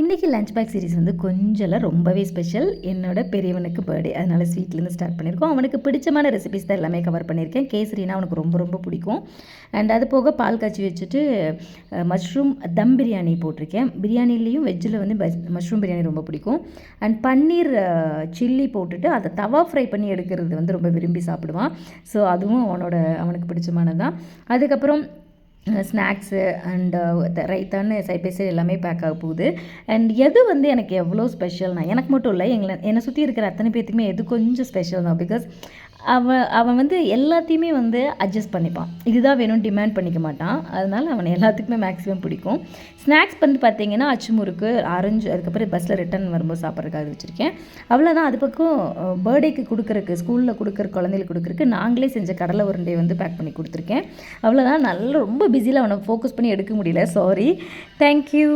இன்றைக்கி lunch back series வந்து கொஞ்சம்லாம் ரொம்பவே ஸ்பெஷல் என்னோட பெரியவனுக்கு பர்த்டே அதனால் ஸ்வீட்லேருந்து ஸ்டார்ட் பண்ணியிருக்கோம். அவனுக்கு பிடிச்சமான ரெசிபிஸ் தான் எல்லாமே கவர் பண்ணியிருக்கேன். கேசரினா அவனுக்கு ரொம்ப ரொம்ப பிடிக்கும். அண்ட் அது போக பால் காய்ச்சி வச்சுட்டு மஷ்ரூம் தம் பிரியாணி போட்டிருக்கேன். பிரியாணிலேயும் வெஜ்ஜில் வந்து மஷ்ரூம் பிரியாணி ரொம்ப பிடிக்கும். அண்ட் பன்னீர் சில்லி போட்டுட்டு அதை தவா ஃப்ரை பண்ணி எடுக்கிறது வந்து ரொம்ப விரும்பி சாப்பிடுவான். ஸோ அதுவும் அவனோட அவனுக்கு பிடிச்சமானது தான் அதுக்கப்புறம் ஸ்நாக்ஸு அண்டு ரைத்தான்னு சைட் பை சைடு எல்லாமே பேக் ஆக போகுது. அண்ட் எது வந்து எனக்கு எவ்வளோ ஸ்பெஷல்னா எனக்கு மட்டும் இல்லை எங்களை என்னை சுற்றி இருக்கிற அத்தனை பேர்த்துக்குமே எது கொஞ்சம் ஸ்பெஷல் தான் பிகாஸ் அவன் அவன் வந்து எல்லாத்தையுமே வந்து அட்ஜஸ்ட் பண்ணிப்பான். இதுதான் வேணும்னு டிமாண்ட் பண்ணிக்க மாட்டான். அதனால் அவனை எல்லாத்துக்குமே மேக்ஸிமம் பிடிக்கும். ஸ்நாக்ஸ் வந்து பார்த்தீங்கன்னா அச்சு முறுக்கு ஆரஞ்சு அதுக்கப்புறம் பஸ்ஸில் ரிட்டன் வரும்போது சாப்பிட்றதுக்காக வச்சுருக்கேன். அவ்வளோதான் அது பக்கம் பர்த்டேக்கு கொடுக்குறக்கு ஸ்கூலில் கொடுக்குற குழந்தைகளுக்கு கொடுக்குறக்கு நாங்களே செஞ்ச கடலை உருண்டையை வந்து பேக் பண்ணி கொடுத்துருக்கேன். அவ்வளோதான் நல்ல ரொம்ப பிஸியில் அவனை ஃபோக்கஸ் பண்ணி எடுக்க முடியல. Sorry thank you